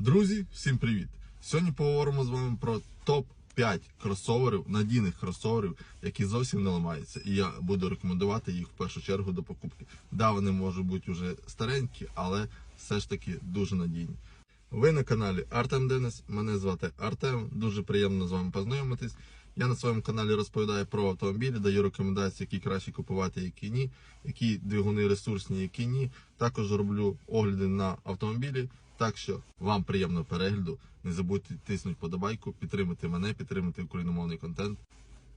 Друзі, всім привіт! Сьогодні поговоримо з вами про топ-5 кросоверів, надійних кросоверів, які зовсім не ламаються. І я буду рекомендувати їх в першу чергу до покупки. Да, вони можуть бути вже старенькі, але все ж таки дуже надійні. Ви на каналі Артем Денис. Мене звати Артем. Дуже приємно з вами познайомитись. Я на своєму каналі розповідаю про автомобілі, даю рекомендації, які краще купувати, які ні, які двигуни ресурсні, які ні. Також роблю огляди на автомобілі. Так що вам приємного перегляду. Не забудьте тиснути подобайку, підтримати мене, підтримати україномовний контент.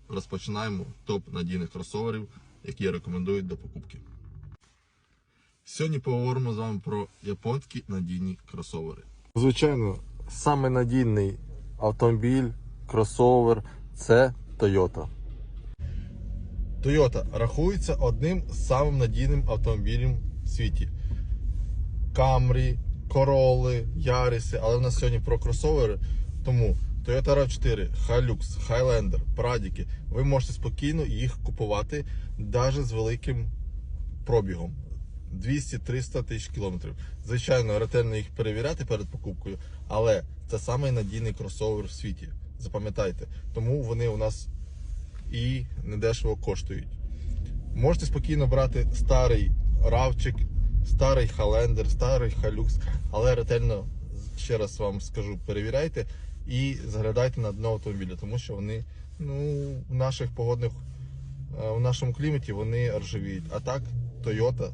Розпочинаємо топ надійних кросоверів, які я рекомендую до покупки. Сьогодні поговоримо з вами про японські надійні кросовери. Звичайно, саме надійний автомобіль, кросовер це Toyota. Toyota рахується одним з самим надійним автомобілем в світі. Camry, Corolla, Yaris, але в нас сьогодні про кросовери. Тому Toyota RAV4, Hilux, Highlander, Pradики, ви можете спокійно їх купувати навіть з великим пробігом. 200-300 тисяч кілометрів. Звичайно, ретельно їх перевіряти перед покупкою, але це самий надійний кросовер в світі. Запам'ятайте. Тому вони у нас і недешево коштують. Можете спокійно брати старий равчик, старий халендер, старий халюкс, але ретельно, ще раз вам скажу, перевіряйте і заглядайте на дно автомобіля, тому що вони ну, в наших погодних, е, в нашому кліматі вони ржавіють. А так, Toyota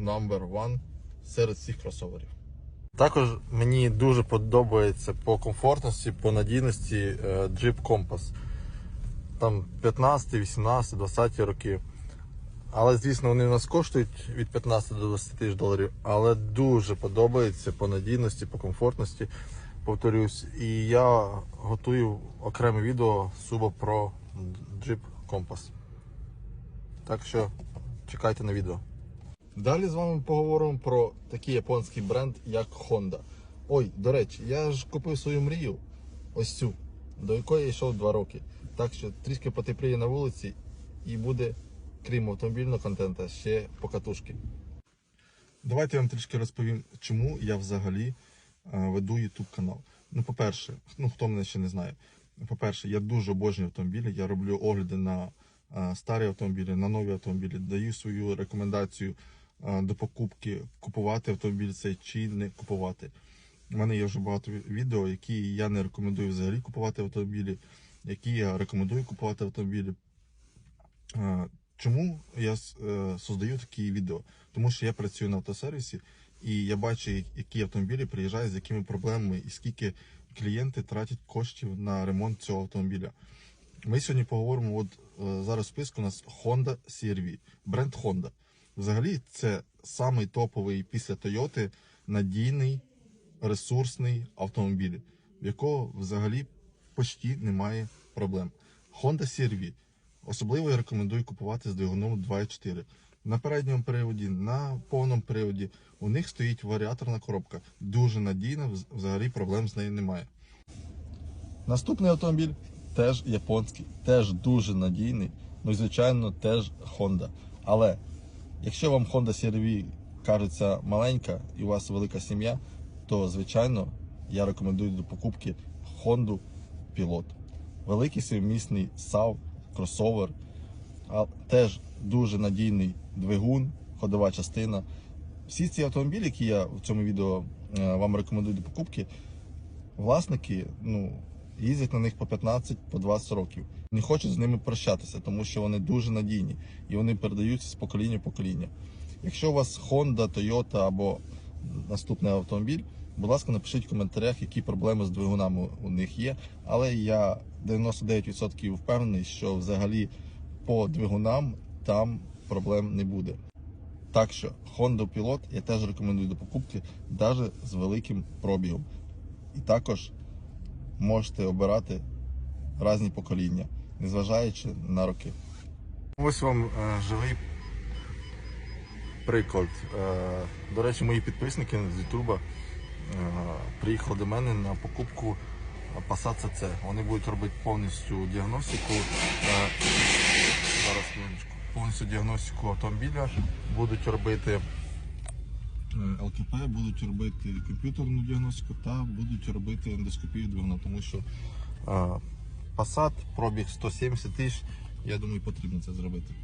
number one серед всіх кросоверів. Також мені дуже подобається по комфортності, по надійності е, Jeep Compass. Там 15, 18, 20 роки. Але, звісно, вони у нас коштують від 15 до 20 тисяч доларів. Але дуже подобається по надійності, по комфортності. Повторюсь. І я готую окреме відео суба про Jeep Compass. Так що чекайте на відео. Далі з вами поговоримо про такий японський бренд, як Honda. Ой, до речі, я ж купив свою мрію, ось цю, до якої я йшов 2 роки. Так що трішки потепліє на вулиці і буде, крім автомобільного контенту, ще покатушки. Давайте я вам трішки розповім, чому я взагалі е, веду YouTube канал. Ну, по-перше, ну хто мене ще не знає. По-перше, я дуже обожнюю автомобілі. Я роблю огляди на е, старі автомобілі, на нові автомобілі, даю свою рекомендацію е, до покупки, купувати автомобіль цей чи не купувати. У мене є вже багато відео, які я не рекомендую взагалі купувати автомобілі, які я рекомендую купувати автомобілі. Чому я е, создаю такі відео? Тому що я працюю на автосервісі і я бачу, які автомобілі приїжджають з якими проблемами і скільки клієнти тратять коштів на ремонт цього автомобіля. Ми сьогодні поговоримо. От е, зараз в списку у нас Honda CR-V, бренд Honda. Взагалі, це самий топовий після Toyota надійний ресурсний автомобіль, в якого взагалі почти немає проблем. Honda CR-V. Особливо я рекомендую купувати з двигуном 2.4. На передньому приводі, на повному приводі у них стоїть варіаторна коробка. Дуже надійна, взагалі проблем з нею немає. Наступний автомобіль теж японський, теж дуже надійний. Ну і звичайно, теж Honda. Але якщо вам Honda CR-V кажеться маленька і у вас велика сім'я, то звичайно я рекомендую до покупки Honda Pilot. Великий семимісний SAV, кросовер, а теж дуже надійний двигун, ходова частина. Всі ці автомобілі, які я в цьому відео е, вам рекомендую до покупки, власники ну, їздять на них по 15 по 20 років. Не хочуть з ними прощатися, тому що вони дуже надійні і вони передаються з покоління в покоління. Якщо у вас Honda, Toyota або наступний автомобіль, будь ласка, напишіть в коментарях, які проблеми з двигунами у них є. Але я 99% впевнений, що взагалі по двигунам там проблем не буде. Так що Honda Pilot я теж рекомендую до покупки, навіть з великим пробігом. І також можете обирати різні покоління, незважаючи на роки. Ось вам е, живий приклад. Е, до речі, мої підписники з Ютуба приїхали до мене на покупку Passat CC. Вони будуть робити повністю діагностику. Е, зараз повністю діагностику автомобіля, будуть робити е, ЛКП будуть робити комп'ютерну діагностику та будуть робити ендоскопію двигуна, тому що е, Passat, пробіг 170 тисяч, я думаю, потрібно це зробити.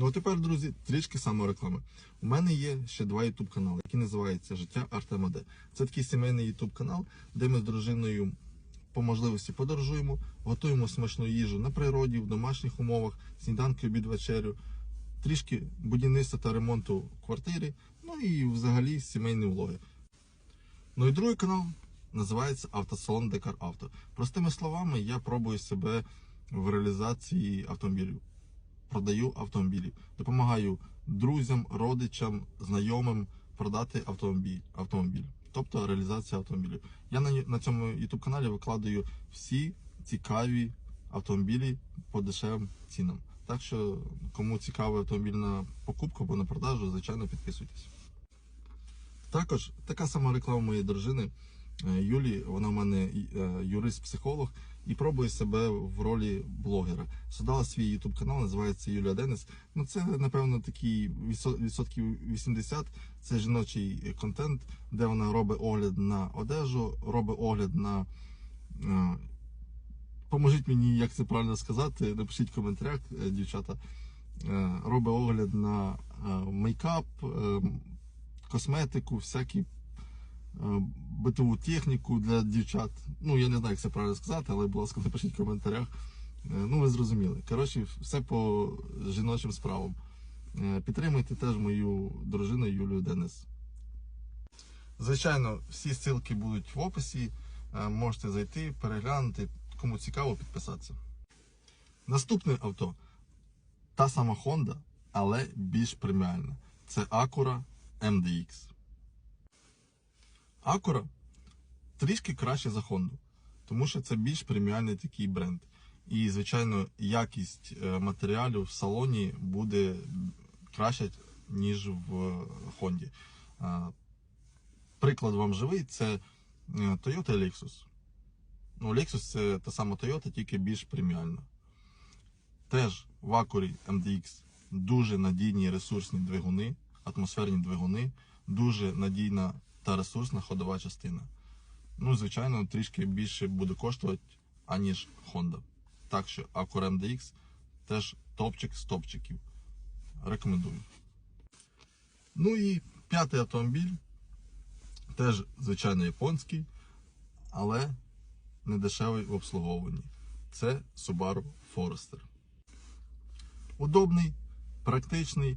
Ну а тепер, друзі, трішки самореклами. У мене є ще два YouTube канали, які називаються Життя Артемаде. Це такий сімейний YouTube канал, де ми з дружиною по можливості подорожуємо, готуємо смачну їжу на природі, в домашніх умовах, сніданки, обід, вечерю, трішки будівництва та ремонту квартири, ну і взагалі сімейні влоги. Ну і другий канал називається Автосалон Декар Авто. Простими словами, я пробую себе в реалізації автомобілів. Продаю автомобілі, допомагаю друзям, родичам, знайомим продати автомобіль. автомобіль. Тобто реалізація автомобілів. Я на, на цьому YouTube каналі викладаю всі цікаві автомобілі по дешевим цінам. Так що, кому цікавий автомобіль на покупку або на продажу, звичайно, підписуйтесь. Також така сама реклама моєї дружини е, Юлі. Вона в мене е, юрист-психолог і пробує себе в ролі блогера. Создала свій ютуб канал, називається Юлія Денис. Ну це напевно такий відсотків 80. Це жіночий контент, де вона робить огляд на одежу, робить огляд на. е, Поможіть мені, як це правильно сказати. Напишіть в коментарях, е, дівчата. Е, Робить огляд на мейкап, косметику, всякі битову техніку для дівчат. Ну, я не знаю, як це правильно сказати, але, будь ласка, напишіть в коментарях. Е, Ну, ви зрозуміли. Коротше, все по жіночим справам. Е, Підтримуйте теж мою дружину Юлію Денис. Звичайно, всі ссылки будуть в описі. Е, Можете зайти, переглянути. Кому цікаво, підписатися. Наступне авто. Та сама Honda, але більш преміальна. Це Acura MDX. Acura трішки краще за Honda, тому що це більш преміальний такий бренд. І, звичайно, якість е, матеріалів в салоні буде краще, ніж в Honda. Е, Приклад вам живий це е, Toyota Lexus. Ну, Lexus це та сама Toyota, тільки більш преміальна. Теж в Acura MDX дуже надійні ресурсні двигуни, атмосферні двигуни, дуже надійна та ресурсна ходова частина. Ну, звичайно, трішки більше буде коштувати, аніж Honda. Так що Acura MDX теж топчик з топчиків. Рекомендую. Ну і п'ятий автомобіль. Теж, звичайно, японський, але не дешевий в обслуговуванні. Це Subaru Forester. Удобний, практичний,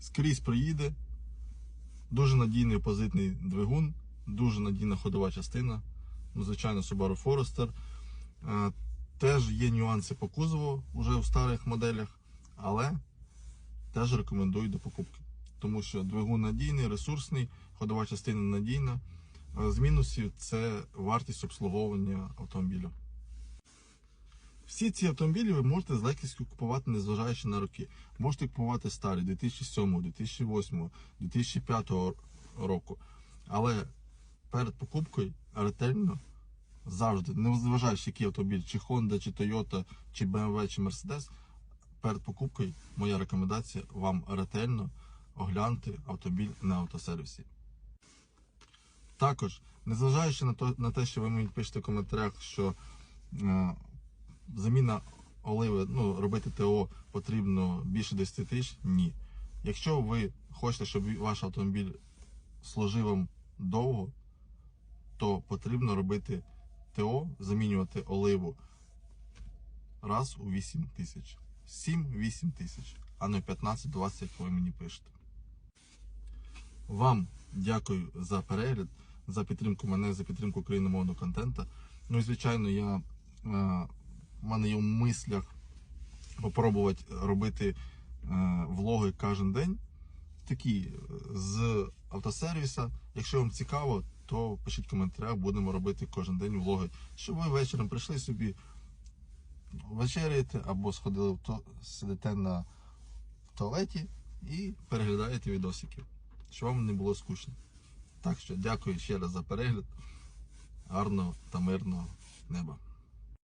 скрізь проїде, дуже надійний опозитний двигун, дуже надійна ходова частина. Ну, звичайно, Subaru Forester. Е, Теж є нюанси по кузову вже в старих моделях, але теж рекомендую до покупки. Тому що двигун надійний, ресурсний, ходова частина надійна. Е, З мінусів це вартість обслуговування автомобіля. Всі ці автомобілі ви можете з легкістю купувати, незважаючи на роки. Можете купувати старі 2007, 2008, 2005 року. Але перед покупкою ретельно завжди, незважаючи який автомобіль, чи Honda, чи Toyota, чи BMW, чи Mercedes, перед покупкою моя рекомендація вам ретельно оглянути автомобіль на автосервісі. Також, незважаючи на, те, що ви мені пишете в коментарях, що е, заміна оливи, ну, робити ТО потрібно більше 10 тисяч, ні. Якщо ви хочете, щоб ваш автомобіль служив вам довго, то потрібно робити ТО, замінювати оливу раз у 8 тисяч. 7-8 тисяч, а не 15-20, як ви мені пишете. Вам дякую за перегляд, за підтримку мене, за підтримку україномовного контенту. Ну і звичайно, я в мене є в мислях попробувати робити е, влоги кожен день. Такі е, з автосервіса. Якщо вам цікаво, то пишіть коментарях, будемо робити кожен день влоги. Щоб ви вечором прийшли собі, вечеряєте або сходили в то, сидите на туалеті і переглядаєте відосики, щоб вам не було скучно. Так що дякую ще раз за перегляд. Гарного та мирного неба.